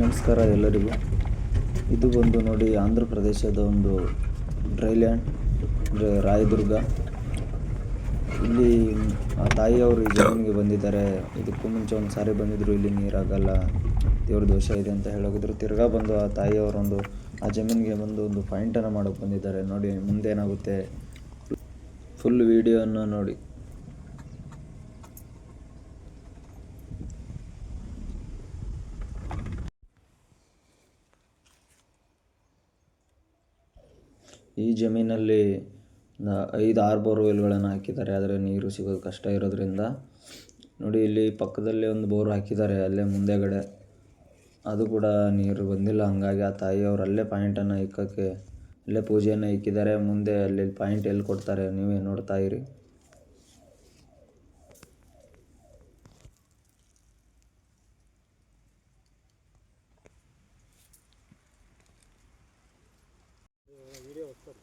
ನಮಸ್ಕಾರ ಎಲ್ಲರಿಗೂ. ಇದು ಬಂದು ನೋಡಿ ಆಂಧ್ರ ಪ್ರದೇಶದ ಒಂದು ಡ್ರೈಲ್ಯಾಂಡ್ ರಾಯದುರ್ಗ. ಇಲ್ಲಿ, ಆ ತಾಯಿಯವರು ಜಮೀನಿಗೆ ಬಂದಿದ್ದಾರೆ. ಇದಕ್ಕೂ ಮುಂಚೆ ಒಂದು ಸಾರಿ ಬಂದಿದ್ದರು ಇಲ್ಲಿ ನೀರಾಗಲ್ಲ, ದೇವ್ರ ದೋಷ ಇದೆ ಅಂತ ಹೇಳೋಗಿದ್ರು. ತಿರ್ಗಾ ಬಂದು ಆ ತಾಯಿಯವರೊಂದು, ಆ ಜಮೀನಿಗೆ ಬಂದು ಒಂದು ಪಾಯಿಂಟನ್ನು ಮಾಡೋಕ್ಕೆ ಬಂದಿದ್ದಾರೆ. ನೋಡಿ, ಮುಂದೇನಾಗುತ್ತೆ? ಫುಲ್ ವಿಡಿಯೋನ ನೋಡಿ. ಈ ಜಮೀನಲ್ಲಿ ಐದು ಆರು ಬೋರ್ವೆಲ್ಗಳನ್ನು ಹಾಕಿದ್ದಾರೆ. ಆದರೆ ನೀರು ಸಿಗೋದು ಕಷ್ಟ ಇರೋದ್ರಿಂದ. ನೋಡಿ, ಇಲ್ಲಿ ಪಕ್ಕದಲ್ಲಿ ಒಂದು ಬೋರ್ ಹಾಕಿದ್ದಾರೆ, ಅಲ್ಲೇ ಮುಂದೆಗಡೆ. ಅದು ಕೂಡ ನೀರು ಬಂದಿಲ್ಲ. ಹಂಗಾಗಿ ಆ ತಾಯಿಯವರು ಅಲ್ಲೇ ಪಾಯಿಂಟನ್ನು ಇಕ್ಕೋಕ್ಕೆ ಅಲ್ಲೇ ಪೂಜೆಯನ್ನು ಇಕ್ಕಿದ್ದಾರೆ. ಮುಂದೆ ಅಲ್ಲಿ ಪಾಯಿಂಟ್ ಎಲ್ಲಿ ಕೊಡ್ತಾರೆ, ನೀವೇ ನೋಡ್ತಾ ಇರಿ. ಸರಿ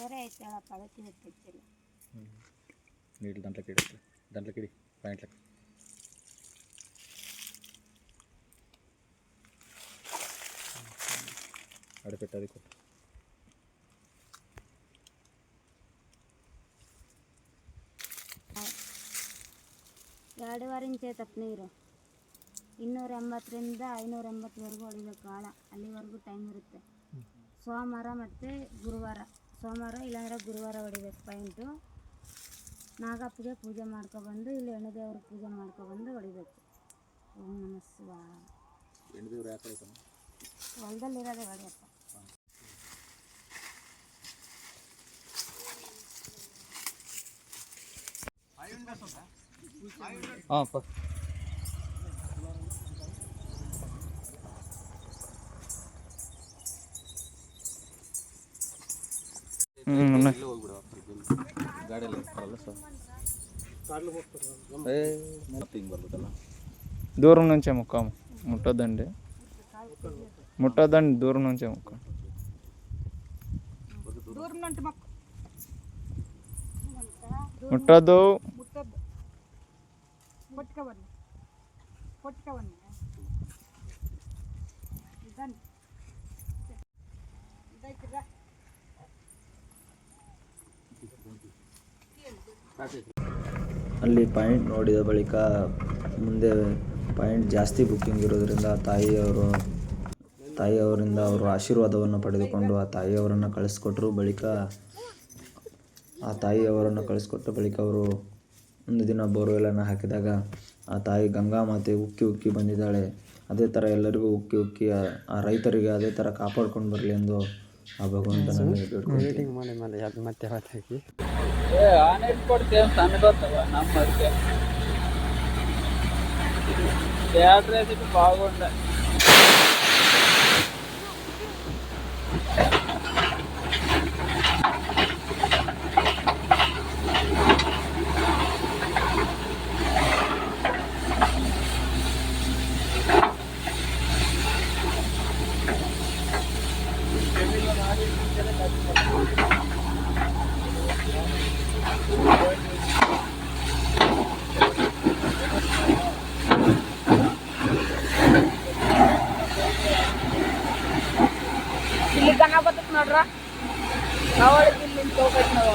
ಬೇರೆ ಐತೆ ಹೇಳಪ್ಪ ಅದಕ್ಕೆ ಗೊತ್ತಿಲ್ಲ నీళ్ళు దాంట్లోకి ఇడి దాంట్లోకి ఇడి పాయింట్లకి అడపెట్టు అది కొట్టు ಎರಡೂವರೆ ಇಂಚ್ ಐತಪ್ಪ ನೀರು ಇನ್ನೂರ ಎಂಬತ್ತರಿಂದ ಐನೂರ ಎಂಬತ್ತುವರೆಗೂ ಹೊಡಿಬೇಕು ಆಳ ಅಲ್ಲಿವರೆಗೂ ಟೈಮ್ ಇರುತ್ತೆ ಸೋಮವಾರ ಮತ್ತು ಗುರುವಾರ ಸೋಮವಾರ ಇಲ್ಲಾಂದ್ರೆ ಗುರುವಾರ ಹೊಡಿಬೇಕು ಪಾಯಿಂಟು ನಾಗಪ್ಪಗೆ ಪೂಜೆ ಮಾಡ್ಕೊಬಂದು ಇಲ್ಲಿ ಹೆಣ್ಣುದೇವ್ರಿಗೆ ಪೂಜೆ ಮಾಡ್ಕೊಬಂದು ಹೊಡಿಬೇಕು ಓಂ ನಮ ಶಿವ ಹೊಲದಲ್ಲಿರೋದೇ ಹೊಡೆಯಪ್ಪ ಹಾಂ దూరం నుంచే ముక్కాము ముట్టద్దండి. ముట్టద్దండి దూరం నుంచే ముక్క ముట్టద్దు. ముట్టద్దు. ಅಲ್ಲಿ ಪಾಯಿಂಟ್ ನೋಡಿದ ಬಳಿಕ ಮುಂದೆ ಪಾಯಿಂಟ್ ಜಾಸ್ತಿ ಬುಕ್ಕಿಂಗ್ ಇರೋದ್ರಿಂದ ತಾಯಿಯವರು ತಾಯಿಯವರಿಂದ ಅವರು ಆಶೀರ್ವಾದವನ್ನು ಪಡೆದುಕೊಂಡು ಆ ತಾಯಿಯವರನ್ನು ಕಳಿಸ್ಕೊಟ್ರು. ಬಳಿಕ ಆ ತಾಯಿಯವರನ್ನು ಕಳಿಸ್ಕೊಟ್ಟ ಬಳಿಕ ಅವರು ಒಂದು ದಿನ ಬೋರ್ವೆಲನ್ನು ಹಾಕಿದಾಗ ಆ ತಾಯಿ ಗಂಗಾ ಮಾತೆ ಉಕ್ಕಿ ಉಕ್ಕಿ ಬಂದಿದ್ದಾಳೆ. ಅದೇ ಥರ ಎಲ್ಲರಿಗೂ ಉಕ್ಕಿ ಉಕ್ಕಿ ಆ- ರೈತರಿಗೆ ಅದೇ ಥರ ಕಾಪಾಡ್ಕೊಂಡು ಬರಲಿ ಎಂದು ಆ ಭಗವಂತನಲ್ಲಿ ಬೇಡ್ಕೊಳ್ತೀನಿ ಮಾಡಿ ಮಾಡಿ ಅದು ಮತ್ತೆ ಹೊತ್ತಾಗಿ ಏ ಆನೆ ಕೊಡ್ತೇವೆ ಸಣ್ಣ ಗೊತ್ತವ ನಮ್ಮ ಅದಕ್ಕೆ ಥಿಯೇಟ್ರ್ ರೆಸಿಪಿ ಬಾಗುಂಡ ಇಲ್ಲಿ ಕನ ಬರ್ತೈತೆ ನೋಡ್ರ ನಾವಳಿ ಇಲ್ಲಿ ತಗೋಬೇಕು ನಾವು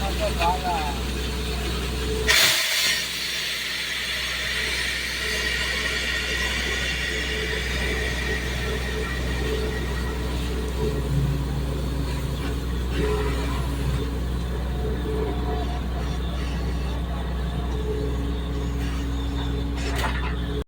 Mua xe.